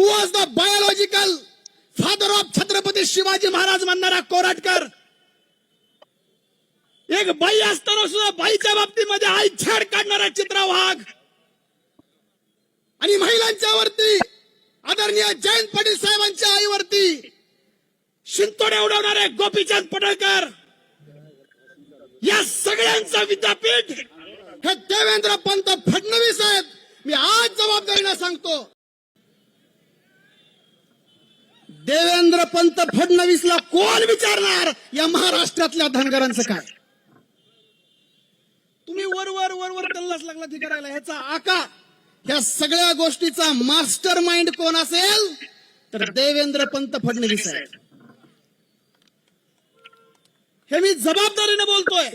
Who was the biological father of Chhatrapati Shivaji Maharaj म्हणणारा कोराटकर एक बाई असताना सुद्धा बाईच्या बाबतीमध्ये आई छाड काढणारा चित्रा वाघ आणि महिलांच्या वरती आदरणीय जयंत पाटील साहेबांच्या आईवरती शिंतोडे उडवणारे गोपीचंद पडळकर. या सगळ्यांचं विद्यापीठ हे देवेंद्र पंत फडणवीस आहेत. मी आज जबाबदारीनं सांगतो. देवेंद्र पंत फडणवीसला कोण विचारणार? या महाराष्ट्रातल्या धनगरांचं काय? तुम्ही वर वर वर वर कल्लास लागला ती करायला ह्याचा आकार ह्या सगळ्या गोष्टीचा मास्टर माइंड कोण असेल? तर देवेंद्र पंत फडणवीस आहेत. हे मी जबाबदारीने बोलतोय.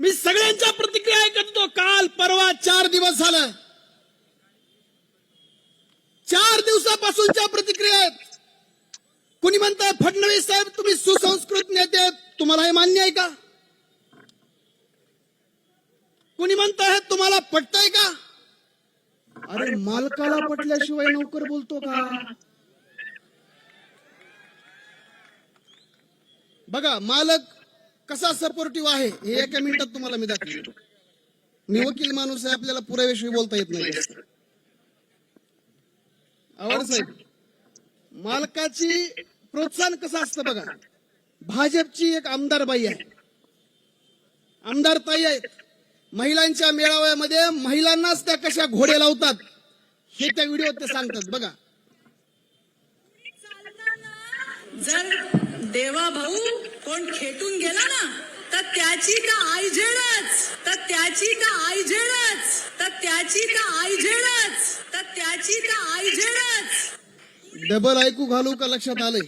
मी सगळ्यांच्या प्रतिक्रिया ऐकत होतो. काल परवा चार दिवस झालं चार दिवसापासूनच्या प्रतिक्रिया आहेत. कुणी म्हणताय फडणवीस साहेब तुम्ही सुसंस्कृत नेते आहेत. तुम्हाला हे मान्य आहे का? कुणी म्हणताय तुम्हाला पटतंय का? अरे मालकाला पटल्याशिवाय नोकर बोलतो का? बघा मालक कसा सपोर्टिव्ह आहे हे एका मिनिटात तुम्हाला मी दाखवतो मी वकील माणूस आहे आपल्याला पुराव्याशिवाय बोलता येत नाही. आवड साहेब मालकाची प्रोत्साहन कसं असतं बघा? भाजपची एक आमदार बाई आहे. आमदार ताई आहेत. महिलांच्या मेळाव्यामध्ये महिलांनाच त्या कशा घोडे लावतात हे त्या व्हिडिओत ते सांगतात बघा. जर देवा भाऊ कोण खेटून गेला ना त्याची का आईझेडच तर त्याची का आईझेडच तर त्याची का आईझेडच तर त्याची का आईझेडच डबल ऐकू घालू का लक्षात आलंय?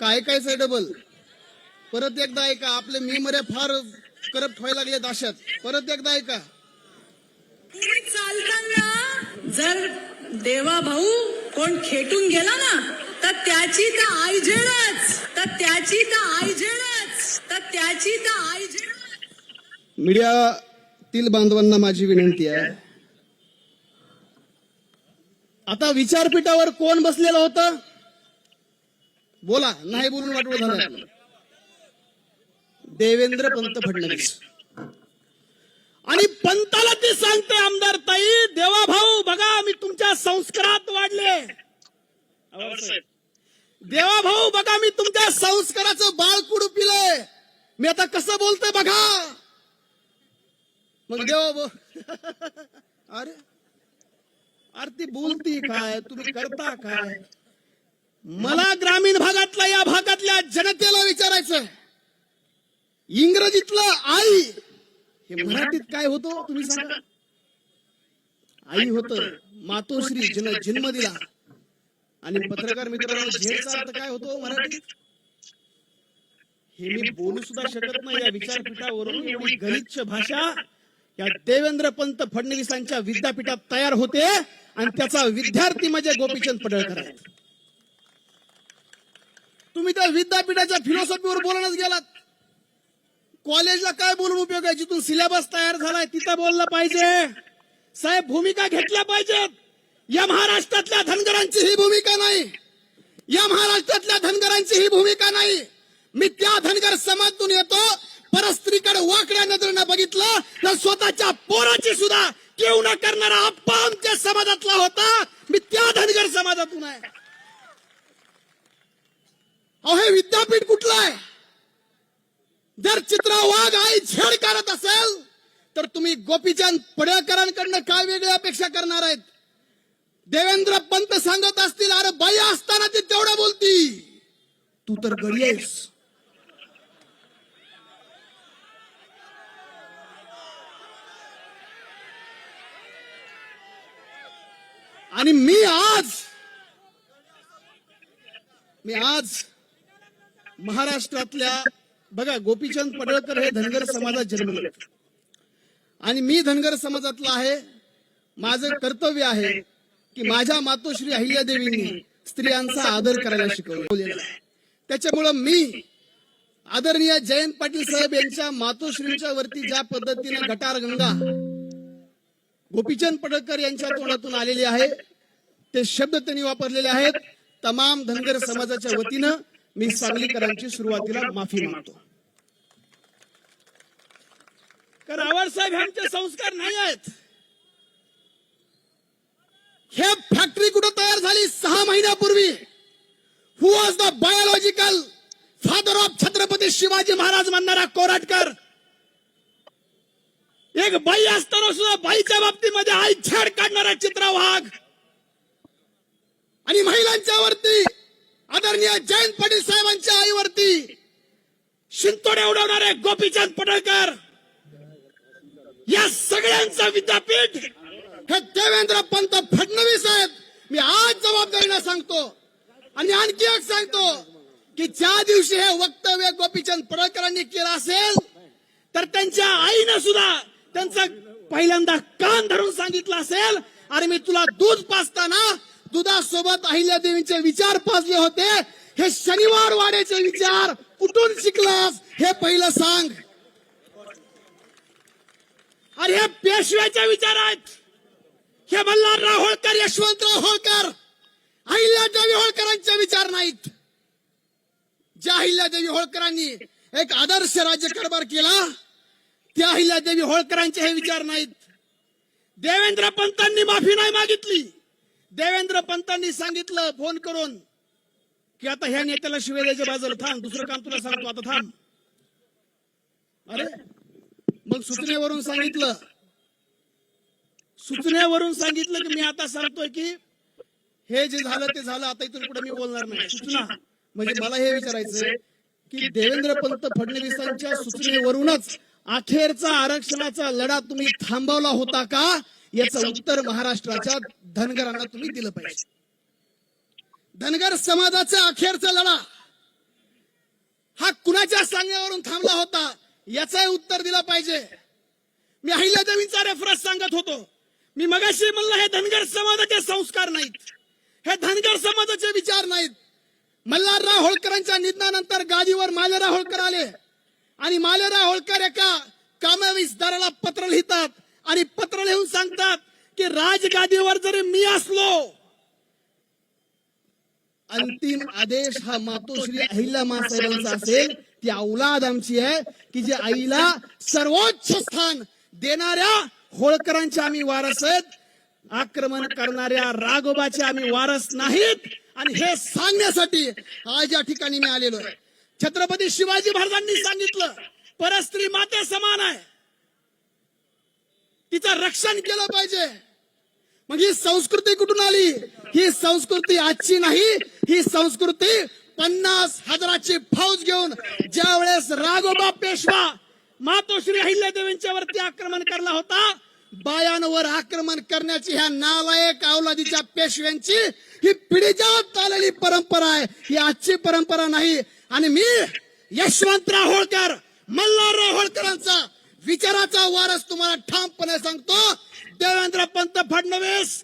काय काय आहे डबल? परत एकदा ऐका आपले मेमऱ्या फार करप्ट व्हायला लागलेत अशात. परत एकदा ऐका. तुम्ही चालताना जर देवा भाऊ कोण खेटून गेला ना तर त्याची का आईझेडच तर त्याची का आईझेडच तर त्याची का आईझेडच मीडियातील बांधवांना माझी विनंती आहे. आता विचारपीठावर कोण बसलेलं होतं? बोला नाही बोलून वाटवं झालं आपलं. देवेंद्र पंत फडणवीस. आणि पंताला ते सांगते आमदार ताई देवा भाऊ बघा मी तुमच्या संस्कारात वाढले. देवा भाऊ बघा मी तुमच्या संस्काराचं बाळ कुडू पिलंय. मी आता कसं बोलतोय बघा. मग देवा अरे अरे ती बोलती काय? तुम्ही करता काय? मला ग्रामीण भागातल्या या भागातल्या जनतेला विचारायचं इंग्रजीतलं आई हे मराठीत काय होतं तुम्ही सांगा? आई होत मातोश्री जिनं जन्म दिला आणि पत्रकार मित्रांनो झेडचा अर्थ काय होतो मराठीत? हे मी बोलू सुद्धा शकत नाही या विचारपीठावरून एवढी गलिच्छ भाषा या देवेंद्र पंत फडणवीसांच्या विद्यापीठात तयार होते आणि त्याचा विद्यार्थी म्हणजे गोपीचंद पडळकर आहेत. तुम्ही त्या विद्यापीठाच्या फिलॉसॉफीवर बोलणच गेलात. कॉलेजला काय बोलून उपयोग आहे? जिथून सिलेबस तयार झालाय तिथं बोललं पाहिजे. साहेब भूमिका घेतल्या पाहिजेत. या महाराष्ट्रातल्या धनगरांची ही भूमिका नाही. या महाराष्ट्रातल्या धनगरांची ही भूमिका नाही. मी त्या धनगर समाजातून येतो. परस्त्रीकडे वाकड्या नजरेनं बघितलं तर स्वतःच्या पोराची सुद्धा केव न करणारा आप्पा आमच्या समाजातला होता. मी त्या धनगर समाजातून आहे. अहो हे विद्यापीठ कुठलं आहे? जर चित्रा वाघ आई झेड करत असेल तर तुम्ही गोपीचंद पडळकरांकडनं काय वेगळी अपेक्षा करणार आहेत? देवेंद्र पंत सांगत असतील अरे बाई असताना ती तेवढं बोलती. तू तर गडी आहेस. आणि मी आज मी आज महाराष्ट्रातल्या बघा गोपीचंद पडळकर हे धनगर समाजात जन्मले. आणि मी धनगर समाजातला आहे. माझं कर्तव्य आहे की माझ्या मातोश्री अहिल्यादेवींनी स्त्रियांचा आदर करायला शिकवलेला आहे. त्याच्यामुळं मी आदरणीय जयंत पाटील साहेब यांच्या मातोश्रींच्या वरती ज्या पद्धतीने गटार गंगा गोपीचंद पडळकर यांच्या तोंडातून आलेले आहे ते शब्द त्यांनी वापरलेले आहेत. तमाम धनगर समाजाच्या वतीनं मी सांगलीकरांची सुरुवातीला माफी मागतो. रावळ साहेब ह्यांचे संस्कार नाही आहेत. हे फॅक्टरी कुठं तयार झाली? सहा महिन्यापूर्वी. Who was the biological father of Chhatrapati Shivaji Maharaj म्हणणारा कोराटकर? एक बाई असताना सुद्धा बाईच्या बाबतीमध्ये आई छेड काढणारा चित्रा वाघ आणि महिलांच्या वरती आदरणीय जयंत पाटील साहेबांच्या आईवरती शिंतोडे उडवणारे गोपीचंद पडळकर. या सगळ्यांचं विद्यापीठ हे देवेंद्र पंत फडणवीस आहेत. मी आज जबाबदारीनं सांगतो आणि आणखी एक सांगतो की ज्या दिवशी हे वक्तव्य गोपीचंद पडळकरांनी केलं असेल तर त्यांच्या आईनं सुद्धा त्यांचा पहिल्यांदा कान धरून सांगितलं असेल अरे मी तुला दूध पाजताना दुधासोबत अहिल्यादेवींचे विचार पाजले होते. हे शनिवार वाड्याचे विचार. कुठून शिकलास? हे पहिलं सांग. अरे हे पेशव्याचे विचार आहेत. हे मल्हारराव होळकर यशवंतराव होळकर. अहिल्यादेवी होळकरांचे विचार नाहीत. ज्या अहिल्यादेवी होळकरांनी एक आदर्श राज्यकारभार केला त्या अहिल्यादेवी होळकरांचे हे विचार नाहीत. देवेंद्र पंतांनी माफी नाही मागितली. देवेंद्र पंतांनी सांगितलं फोन करून की आता ह्या नेत्याला शिवाय द्यायच्या बाजूला थांब दुसरं काम तुला सांगतो आता थांब. अरे मग सूचनेवरून सांगितलं. सूचनेवरून सांगितलं की मी आता सांगतोय की हे जे झालं ते झालं आता इथून पुढे मी बोलणार नाही. सूचना. म्हणजे मला हे विचारायचंय की देवेंद्र पंत फडणवीसांच्या सूचनेवरूनच अखेरचा आरक्षणाचा लढा तुम्ही थांबवला होता का? याचं उत्तर महाराष्ट्राच्या धनगरांना तुम्ही दिलं पाहिजे. धनगर समाजाचा अखेरचा लढा हा कुणाच्या सांगण्यावरून थांबला होता? याचं उत्तर दिलं पाहिजे. मी अहिल्यादेवींचा रेफरन्स सांगत होतो. मी मगाशी म्हणलं हे धनगर समाजाचे संस्कार नाहीत. हे धनगर समाजाचे विचार नाहीत. मल्हारराव होळकरांच्या निधनानंतर गादीवर मालेराव होळकर आले. आणि मालेरा होळकर एका कामविस्ताराला पत्र लिहितात आणि पत्र लिहून सांगतात की राजगादीवर जरी मी असलो अंतिम आदेश हा मातोश्री अहिल्या साहेबांचा असेल. ती औलाद आमची आहे की जे आईला सर्वोच्च स्थान देणाऱ्या होळकरांचे आम्ही वारस आहेत. आक्रमण करणाऱ्या राघोबाचे आम्ही वारस नाहीत. आणि हे सांगण्यासाठी आज या ठिकाणी मी आलेलो आहे. छत्रपती शिवाजी महाराजांनी सांगितलं परस्त्री माते समान आहे. तिचं रक्षण केलं पाहिजे. मग ही संस्कृती कुठून आली? ही संस्कृती आजची नाही. ही संस्कृती पन्नास हजाराची फौज घेऊन ज्या वेळेस राघोबा पेशवा मातोश्री अहिल्यादेवींच्या वरती आक्रमण करला होता बायांवर आक्रमण करण्याची ह्या नालायक अवलादीच्या पेशव्यांची ही पिढीजात आलेली परंपरा आहे. ही आजची परंपरा नाही आणि मी यशवंतराव होळकर मल्हारराव होळकरांचा विचाराचा वारस तुम्हाला ठामपणे सांगतो. देवेंद्र पंत फडणवीस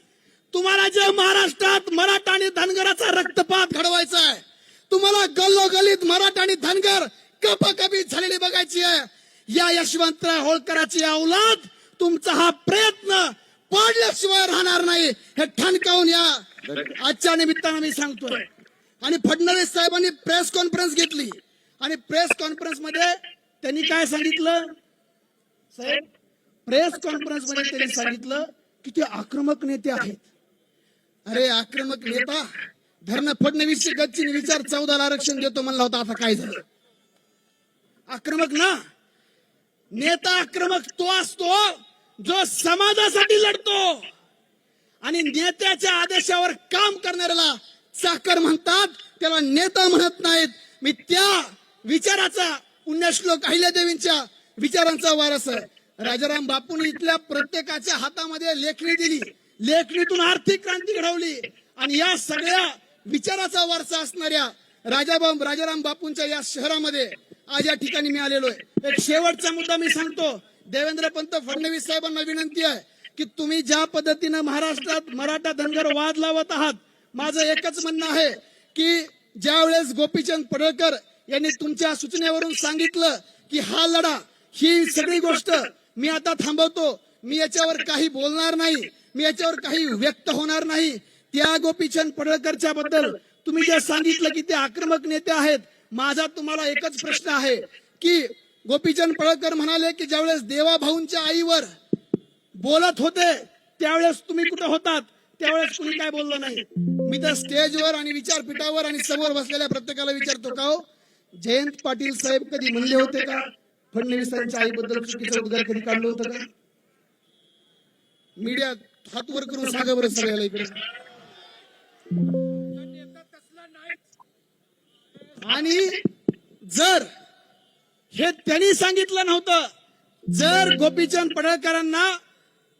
तुम्हाला जे महाराष्ट्रात मराठा आणि धनगराचा रक्तपात घडवायचा आहे तुम्हाला गल्लोगल्लीत मराठा आणि धनगर कपाकपी झालेली बघायची आहे. या यशवंतराव होळकराची औलाद तुमचा हा प्रयत्न पाडल्याशिवाय राहणार नाही. हे ठणकावून या. आजच्या निमित्तानं मी सांगतोय. आणि फडणवीस साहेबांनी प्रेस कॉन्फरन्स घेतली. आणि प्रेस कॉन्फरन्समध्ये त्यांनी काय सांगितलं? साहेब प्रेस कॉन्फरन्समध्ये त्यांनी सांगितलं की ते आक्रमक नेते आहेत. अरे आक्रमक नेता? धरण फडणवीस गच्ची विचार चौदाला आरक्षण देतो म्हणला होता आता काय झालं? आक्रमक ना? नेता आक्रमक तो असतो जो समाजासाठी लढतो. आणि नेत्याच्या आदेशावर काम करणाऱ्याला चाकर म्हणतात त्याला नेता म्हणत नाहीत. मी त्या विचाराचा पुण्यश्लोक अहिल्यादेवींच्या विचारांचा वारस आहे. राजाराम बापूंनी इथल्या प्रत्येकाच्या हातामध्ये लेखणी दिली. लेखणीतून आर्थिक क्रांती घडवली. आणि या सगळ्या विचाराचा वारसा असणाऱ्या राजाबाम राजाराम बापूंच्या या शहरामध्ये आज या ठिकाणी मी आलेलो आहे. एक शेवटचा मुद्दा मी सांगतो. देवेंद्र पंत फडणवीस साहेबांना विनंती आहे की तुम्ही ज्या पद्धतीनं महाराष्ट्रात मराठा धनगर वाद लावत आहात माझं एकच म्हणणं आहे की ज्यावेळेस गोपीचंद पडळकर यांनी तुमच्या सूचनेवरून सांगितलं की हा लढा ही सगळी गोष्ट मी आता थांबवतो मी याच्यावर काही बोलणार नाही मी याच्यावर काही व्यक्त होणार नाही त्या गोपीचंद पडळकरच्या बद्दल तुम्ही जे सांगितलं की ते आक्रमक नेते आहेत माझा तुम्हाला एकच प्रश्न आहे की गोपीचंद पडळकर म्हणाले की ज्यावेळेस देवाभाऊंच्या आईवर बोलत होते त्यावेळेस तुम्ही कुठे होतात? त्यावेळेस कुणी काय बोललं नाही. मी तर स्टेजवर आणि विचारपीठावर आणि समोर बसलेल्या प्रत्येकाला विचारतो का हो? जयंत पाटील साहेब कधी म्हणले होते का? फडणवीसांच्या आईबद्दल चुकीचं उद्गार कधी काढलं होतं का? मीडिया हात वर करून सांगा बरं सगळ्याला इकडे. आणि जर हे त्यांनी सांगितलं नव्हतं जर गोपीचंद पडळकरांना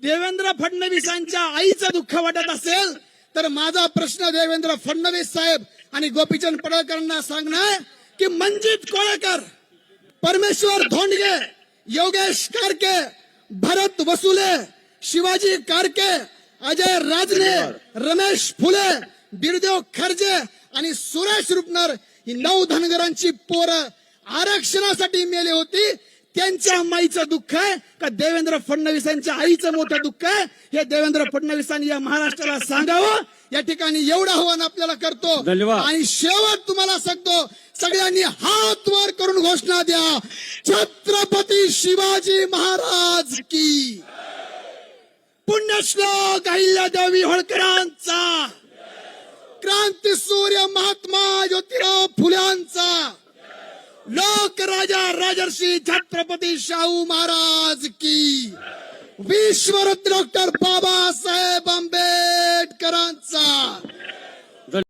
देवेंद्र फडणवीसांच्या आईचं दुःख वाटत असेल तर माझा प्रश्न देवेंद्र फडणवीस साहेब आणि गोपीचंद पडळकरांना सांगणार की मंजित कोळेकर परमेश्वर धोंडगे योगेश कारके भरत वसुले शिवाजी कारके अजय राजने रमेश फुले बिरदेव खर्जे आणि सुरेश रुपनर ही नऊ धनगरांची पोरं आरक्षणासाठी मेली होती. त्यांच्या माईचं दुःख आहे? का देवेंद्र फडणवीसांच्या आईचं मोठं दुःख आहे? हे देवेंद्र फडणवीसांनी या महाराष्ट्राला सांगावं? या ठिकाणी एवढं आव्हान आपल्याला करतो. आणि शेवट तुम्हाला सांगतो सगळ्यांनी हात वर करून घोषणा द्या. छत्रपती शिवाजी महाराज की. पुण्यश्लोक अहिल्यादेवी होळकरांचा. क्रांती सूर्य महात्मा ज्योतिराव फुल्यांचा. लोक राजा राजर्षी छत्रपती शाहू महाराज की। विश्वरत्न डॉक्टर बाबासाहेब आंबेडकरांचा।